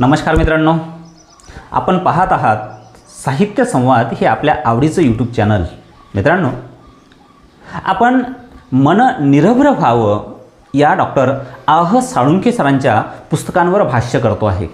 नमस्कार मित्रांनो. आपण पाहत आहात साहित्य संवाद हे आपल्या आवडीचं यूट्यूब चॅनल मित्रांनो आपण मन निरभ्र व्हावं या डॉक्टर आह साळुंके सरांच्या पुस्तकांवर भाष्य करतो आहे.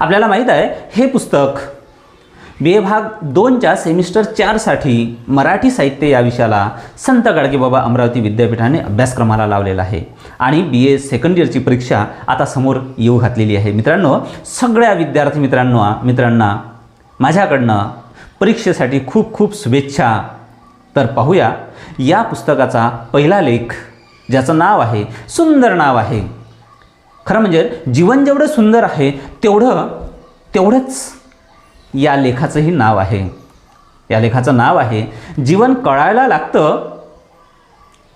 आपल्याला माहीत आहे हे पुस्तक बे भाग दोनच्या सेमिस्टर चारसाठी मराठी साहित्य या विषयाला संत गाडगेबाबा अमरावती विद्यापीठाने अभ्यासक्रमाला लावलेला आहे. आणि बी ए सेकंड इयरची परीक्षा आता समोर येऊ घातलेली आहे. मित्रांनो सगळ्या विद्यार्थी मित्रांनो मित्रांना माझ्याकडनं परीक्षेसाठी खूप खूप शुभेच्छा. तर पाहूया या पुस्तकाचा पहिला लेख ज्याचं नाव आहे सुंदर नाव आहे. खरं म्हणजे जीवन जेवढं सुंदर आहे तेवढं तेवढंच या लेखाचंही नाव आहे. या लेखाचं नाव आहे जीवन कळायला लागतं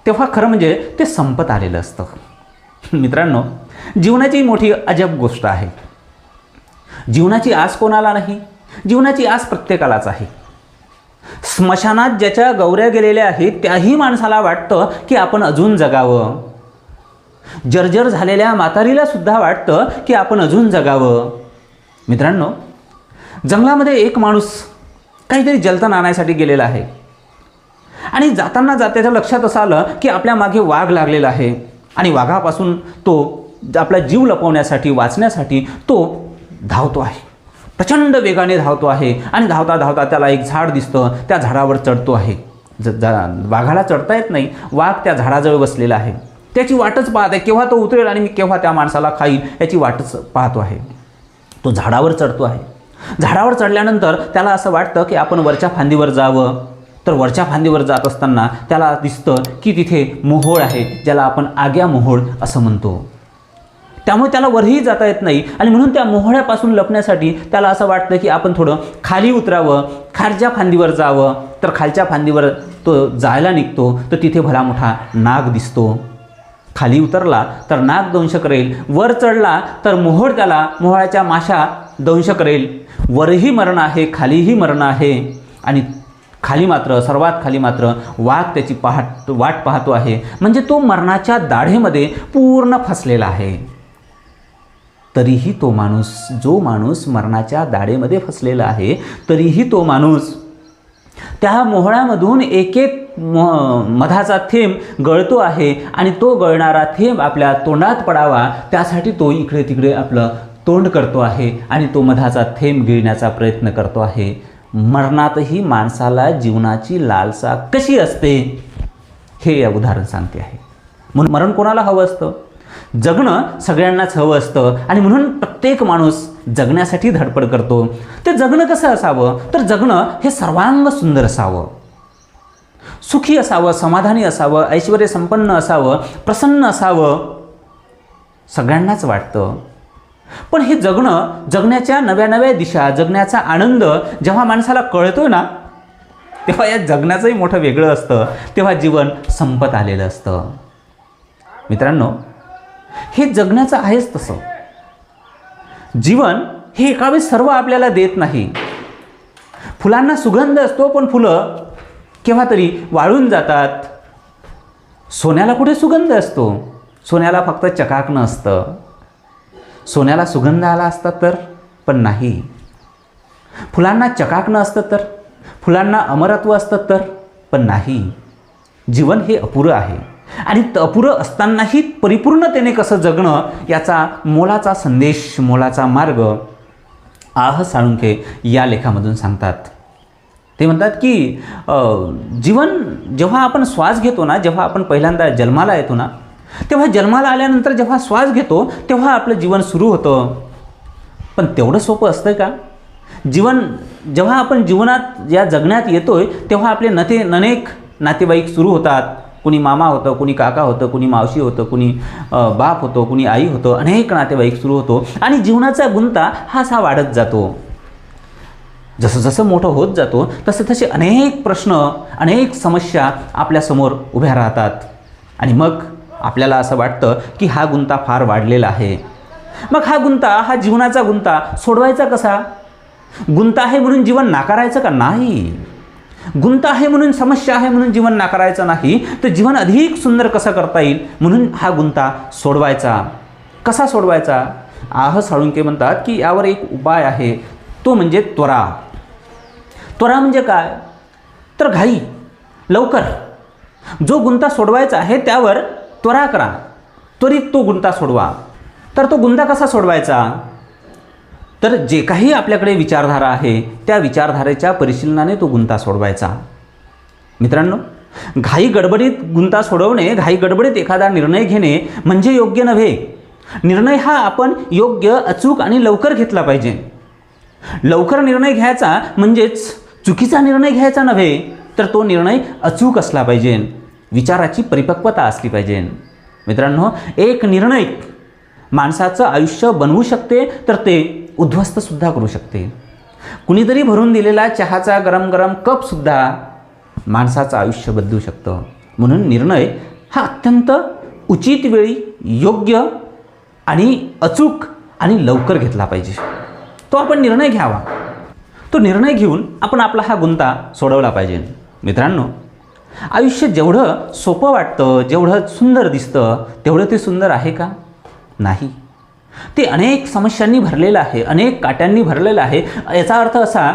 तेव्हा खरं म्हणजे ते संपत आलेलं असतं. मित्रांनो जीवनाची मोठी अजब गोष्ट आहे. जीवनाची आस कोणाला नाही जीवनाची आस प्रत्येकालाच आहे. स्मशानात ज्याच्या गौऱ्या गेलेल्या आहेत त्याही माणसाला वाटतं की आपण अजून जगावं. जर्जर झालेल्या म्हातारीला सुद्धा वाटतं की आपण अजून जगावं. मित्रांनो जंगलामध्ये एक माणूस काहीतरी जलतण आणायसाठी गेलेला आहे. आणि जाताना जात्याच्या लक्षात असं आलं की आपल्या मागे वाघ लागलेला आहे. आणि वाघापासून तो आपला जीव लपवण्यासाठी वाचण्यासाठी तो धावतो आहे. प्रचंड वेगाने धावतो आहे. आणि धावता धावता त्याला एक झाड दिसतं. त्या झाडावर चढतो आहे. ज जा वाघाला चढता येत नाही. वाघ त्या झाडाजवळ बसलेला आहे. त्याची वाटच पाहत आहे. केव्हा तो उतरेल आणि मी केव्हा त्या माणसाला खाईल याची वाटच पाहतो आहे. तो झाडावर चढतो आहे. झाडावर चढल्यानंतर त्याला असं वाटतं की आपण वरच्या फांदीवर जावं. तर वरच्या फांदीवर जात असताना त्याला दिसतं की तिथे मोहोळ आहे ज्याला आपण आग्या मोहोळ असं म्हणतो. त्यामुळे त्याला वरही जाता येत नाही आणि म्हणून त्या मोहळ्यापासून लपण्यासाठी त्याला असं वाटतं की आपण थोडं खाली उतरावं खालच्या फांदीवर जावं. तर खालच्या फांदीवर तो जायला निघतो तर तिथे भला मोठा नाग दिसतो. खाली उतरला तर नाग दंश करेल. वर चढला तर मोहोळ त्याला मोहळाच्या माशा दंश करेल. वरही मरण आहे खालीही मरण आहे. आणि खाली मात्र सर्वात खाली मात्र वाघ त्याची पाहत वाट पाहतो आहे. म्हणजे तो मरणाच्या दाढेमध्ये पूर्ण फसलेला आहे. तरीही तो माणूस जो माणूस मरणाच्या दाढेमध्ये फसलेला आहे तरीही तो माणूस त्या मोहळ्यामधून एक एक मधाचा थेंब गळतो आहे. आणि तो गळणारा थेंब आपल्या तोंडात पडावा त्यासाठी तो इकडे तिकडे आपलं तोंड करतो आहे आणि तो मधाचा थेंब गिळण्याचा प्रयत्न करतो आहे. मरणातही माणसाला जीवनाची लालसा कशी असते? हे या उदाहरण सांगते आहे. म्हणून मरण कोणाला हवं असतं? जगणं सगळ्यांनाच हवं असतं. आणि म्हणून प्रत्येक माणूस जगण्यासाठी धडपड करतो. ते जगणं कसं असावं? तर जगणं हे सर्वांग सुंदर असावं. सुखी असावं समाधानी असावं ऐश्वर संपन्न असावं प्रसन्न असावं. सगळ्यांनाच वाटतं पण हे जगणं जगण्याच्या नव्या नव्या दिशा जगण्याचा आनंद जेव्हा माणसाला कळतो ना तेव्हा या जगण्याचंही मोठं वेगळं असतं. तेव्हा जीवन संपत आलेलं असतं. मित्रांनो हे जगण्याचं आहेच तसं. जीवन हे एकावेळी सर्व आपल्याला देत नाही. फुलांना सुगंध असतो पण फुलं केव्हा तरी वाळून जातात. सोन्याला कुठे सुगंध असतो? सोन्याला फक्त चकाकणं असतं. सोन्याला सुगंध आला असता तर? पण नाही. फुलांना चकाकणं असतं तर? फुलांना अमरत्व असतं तर? पण नाही. जीवन हे अपुरं आहे. आणि अपुरं असतानाही परिपूर्णतेने कसं जगणं याचा मोलाचा संदेश मोलाचा मार्ग आह साळुंखे या लेखामधून सांगतात. ते म्हणतात की जीवन जेव्हा आपण श्वास घेतो ना जेव्हा आपण पहिल्यांदा जन्माला येतो ना तेव्हा जन्माला आल्यानंतर जेव्हा श्वास घेतो तेव्हा आपलं जीवन सुरू होतं. पण तेवढं सोपं असतं का? जीवन जेव्हा आपण जीवनात या जगण्यात येतोय तेव्हा आपले नते अनेक नातेवाईक सुरू होतात. कुणी मामा होतं कुणी काका होतं कुणी मावशी होतं कुणी बाप होतो कुणी आई होतं अनेक नातेवाईक सुरू होतो. आणि जीवनाचा गुंता हा असा वाढत जातो. जसं जसं मोठं होत जातो तसे तसे अनेक प्रश्न अनेक समस्या आपल्यासमोर उभ्या राहतात. आणि मग आपल्याला असं वाटतं की हा गुंता फार वाढलेला आहे. मग हा गुंता हा जीवनाचा गुंता सोडवायचा कसा? गुंता आहे म्हणून जीवन नाकारायचं का नाही? गुंत आहे म्हणून समस्या आहे म्हणून जीवन नाकारायचं नाही तर जीवन अधिक सुंदर कसं करता येईल? म्हणून हा गुंता सोडवायचा. कसा सोडवायचा? आह साळुंके म्हणतात की यावर एक उपाय आहे. तो म्हणजे त्वरा. त्वरा म्हणजे काय? तर घाई. लवकर. जो गुंता सोडवायचा आहे त्यावर त्वरा करा. त्वरित तो गुंता सोडवा. तर तो गुंता कसा सोडवायचा? तर जे काही आपल्याकडे विचारधारा आहे त्या विचारधारेच्या परिशीलनाने तो गुंता सोडवायचा. मित्रांनो घाई गडबडीत गुंता सोडवणे घाई गडबडीत एखादा निर्णय घेणे म्हणजे योग्य नव्हे. निर्णय हा आपण योग्य अचूक आणि लवकर घेतला पाहिजे. लवकर निर्णय घ्यायचा म्हणजेच चुकीचा निर्णय घ्यायचा नव्हे तर तो निर्णय अचूक असला पाहिजे. विचाराची परिपक्वता असली पाहिजे. मित्रांनो एक निर्णय माणसाचं आयुष्य बनवू शकते तर ते उद्ध्वस्तसुद्धा करू शकते. कुणीतरी भरून दिलेला चहाचा गरम गरम कपसुद्धा माणसाचं आयुष्य बदलू शकतं. म्हणून निर्णय हा अत्यंत उचित वेळी योग्य आणि अचूक आणि लवकर घेतला पाहिजे. तो आपण निर्णय घ्यावा. तो निर्णय घेऊन आपण आपला हा गुंता सोडवला पाहिजे. मित्रांनो आयुष्य जेवढं सोपं वाटतं जेवढं सुंदर दिसतं तेवढं ते सुंदर आहे का? नाही. ते अनेक समस्यांनी भरलेलं आहे अनेक काट्यांनी भरलेलं आहे. याचा अर्थ असा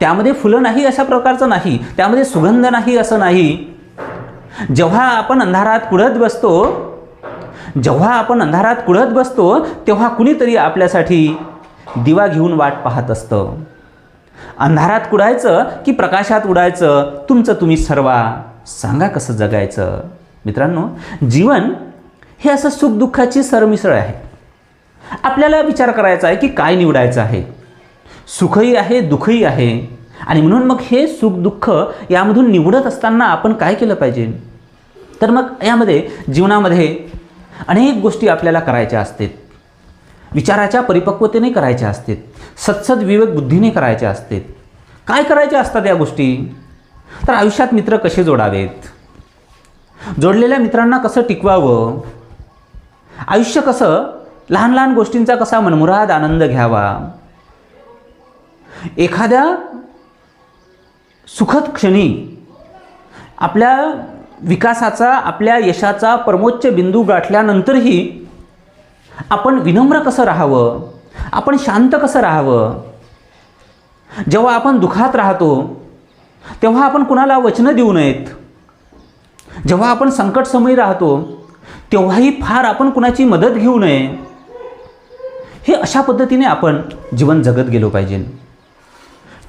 त्यामध्ये फुलं नाही अशा प्रकारचं नाही त्यामध्ये सुगंध नाही असं नाही. जेव्हा आपण अंधारात कुढत बसतो जेव्हा आपण अंधारात कुढत बसतो तेव्हा कुणीतरी आपल्यासाठी दिवा घेऊन वाट पाहत असतं. अंधारात कुडायचं की प्रकाशात उडायचं तुमचं तुम्ही सर्वा. सांगा कसं जगायचं? मित्रांनो जीवन हे असं सुखदुःखाची सरमिसळ आहे. आपल्याला विचार करायचा आहे की काय निवडायचं आहे? सुखही आहे दुःखही आहे. आणि म्हणून मग हे सुख दुःख यामधून निवडत असताना आपण काय केलं पाहिजे? तर मग यामध्ये जीवनामध्ये अनेक गोष्टी आपल्याला करायच्या असतात. विचाराच्या परिपक्वतेने करायच्या असतात. सत्सद विवेक बुद्धीने करायच्या असतात. काय करायच्या असतात या गोष्टी? तर आयुष्यात मित्र कसे जोडावेत? जोडलेल्या मित्रांना कसं टिकवावं? आयुष्य कसं? लहान लहान गोष्टींचा कसा मनमुराद आनंद घ्यावा? एखाद्या सुखद क्षणी आपल्या विकासाचा आपल्या यशाचा परमोच्च बिंदू गाठल्यानंतरही आपण विनम्र कसं राहावं? आपण शांत कसं राहावं? जेव्हा आपण दुखात राहतो तेव्हा आपण कुणाला वचनं देऊ नयेत? जेव्हा आपण संकटसमयी राहतो तेव्हाही फार आपण कुणाची मदत घेऊ नये. हे अशा पद्धतीने आपण जीवन जगत गेलो पाहिजे.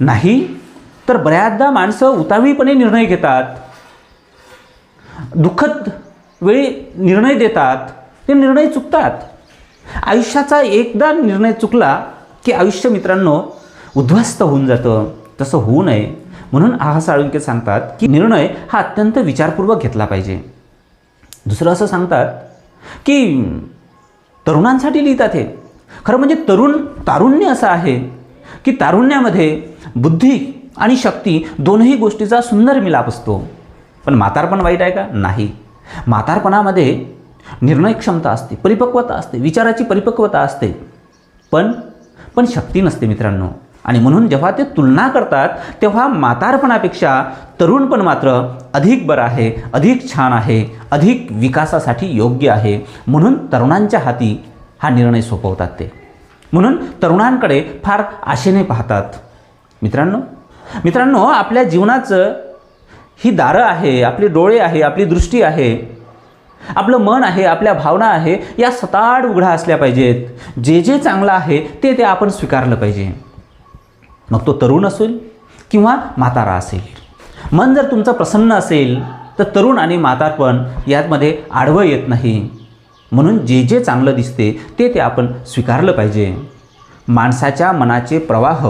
नाही तर बऱ्याचदा माणसं उतावीपणे निर्णय घेतात. दुःखद वेळी निर्णय देतात. ते निर्णय चुकतात. आयुष्याचा एकदा निर्णय चुकला की आयुष्य मित्रांनो उद्ध्वस्त होऊन जातं. तसं होऊ नये. म्हणून आहा साळुंके सांगतात की निर्णय हा अत्यंत विचारपूर्वक घेतला पाहिजे. दुसरं असं सांगतात की तरुणांसाठी लिहितात हे. खरं म्हणजे तरुण तारुण्य असं आहे की तारुण्यामध्ये बुद्धी आणि शक्ती दोनही गोष्टीचा सुंदर मिलाप असतो. पण म्हातारपण वाईट आहे का? नाही. म्हातारपणामध्ये निर्णय क्षमता असते परिपक्वता असते विचाराची परिपक्वता असते. पण पण शक्ती नसते मित्रांनो. आणि म्हणून जेव्हा ते तुलना करतात तेव्हा म्हातारपणापेक्षा तरुणपण मात्र अधिक बरं आहे अधिक छान आहे अधिक विकासासाठी योग्य आहे. म्हणून तरुणांच्या हाती हा निर्णय सोपवतात ते. म्हणून तरुणांकडे फार आशेने पाहतात. मित्रांनो मित्रांनो आपल्या जीवनाचं ही दारं आहे आपले डोळे आहे आपली दृष्टी आहे आपलं मन आहे आपल्या भावना आहे या सताड उघडा असल्या पाहिजेत. जे जे चांगलं आहे ते ते आपण स्वीकारलं पाहिजे. मग तो तरुण असेल किंवा म्हातारा असेल. मन जर तुमचं प्रसन्न असेल तर तरुण आणि म्हातारपण यामध्ये आडवं येत नाही. म्हणून जे जे चांगलं दिसते ते ते आपण स्वीकारलं पाहिजे. माणसाच्या मनाचे प्रवाह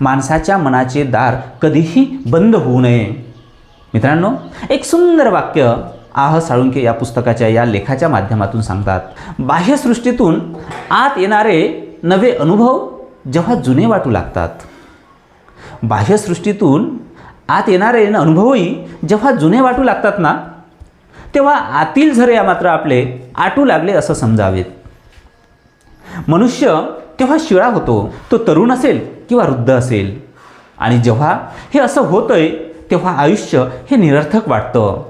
माणसाच्या मनाचे दार कधीही बंद होऊ नये. मित्रांनो एक सुंदर वाक्य आह साळुंके या पुस्तकाच्या या लेखाच्या माध्यमातून सांगतात. बाह्यसृष्टीतून आत येणारे नवे अनुभव जेव्हा जुने वाटू लागतात. बाह्यसृष्टीतून आत येणारे अनुभवही जेव्हा जुने वाटू लागतात ना तेव्हा आतील झरे मात्र आपले आटू लागले असं समजावेत. मनुष्य तेव्हा शिळा होतो तो तरुण असेल किंवा वृद्ध असेल. आणि जेव्हा हे असं होतंय तेव्हा आयुष्य हे निरर्थक वाटतं.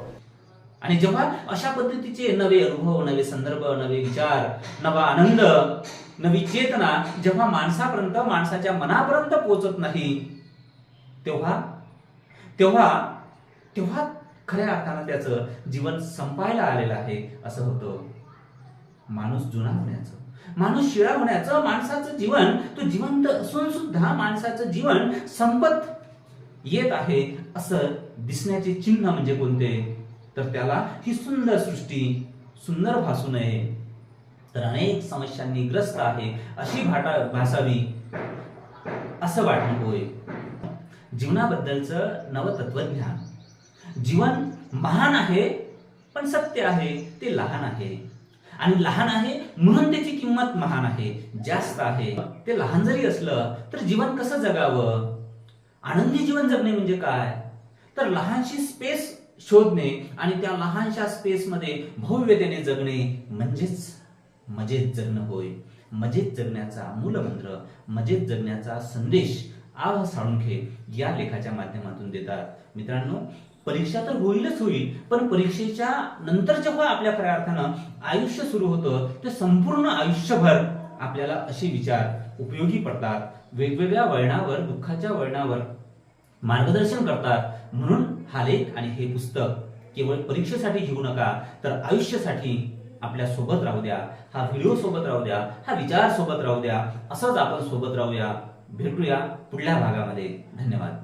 आणि जेव्हा अशा पद्धतीचे नवे अनुभव नवे संदर्भ नवे विचार नवा आनंद नवी चेतना जेव्हा माणसापर्यंत माणसाच्या मनापर्यंत पोहोचत नाही तेव्हा तेव्हा तेव्हा खऱ्या अर्थानं त्याचं जीवन संपायला आलेलं आहे असं होतं. माणूस जुना होण्याचं. माणूस शिळा होण्याचं माणसाचं जीवन तो जिवंत असून सुद्धा माणसाचं जीवन संपत येत आहे असं दिसण्याचे चिन्ह म्हणजे कोणते? तर त्याला ही सुंदर सृष्टी सुंदर भासू नये. तर अनेक समस्यांनी ग्रस्त आहे अशी भाटा भासावी असं वाटणं होय. जीवनाबद्दलचं नवतत्वज्ञान. जीवन महान आहे पण सत्य आहे ते लहान आहे. आणि लहान आहे म्हणून त्याची किंमत महान आहे जास्त आहे. ते लहान जरी असलं तर जीवन कसं जगावं? आनंदी जीवन जगणे म्हणजे काय? तर लहानशी स्पेस शोधणे आणि त्या लहानशा स्पेसमध्ये भव्यतेने जगणे म्हणजेच मजेत जगणं होय. मजेत जगण्याचा मूलमंत्र मजेत जगण्याचा संदेश आह साळुंखे या लेखाच्या माध्यमातून देतात. मित्रांनो परीक्षा तर होईलच होईल पण परीक्षेच्या नंतर जेव्हा आपल्या खऱ्या अर्थानं आयुष्य सुरू होतं ते संपूर्ण आयुष्यभर आपल्याला असे विचार उपयोगी पडतात. वेगवेगळ्या वळणावर दुःखाच्या वळणावर मार्गदर्शन करतात. म्हणून हा लेख आणि हे पुस्तक केवळ परीक्षेसाठी घेऊ नका तर आयुष्यासाठी आपल्यासोबत राहू द्या. हा व्हिडिओ सोबत राहू द्या हा विचार सोबत राहू द्या असंच आपण सोबत राहूया. भेटूया पुढल्या भागामध्ये. धन्यवाद.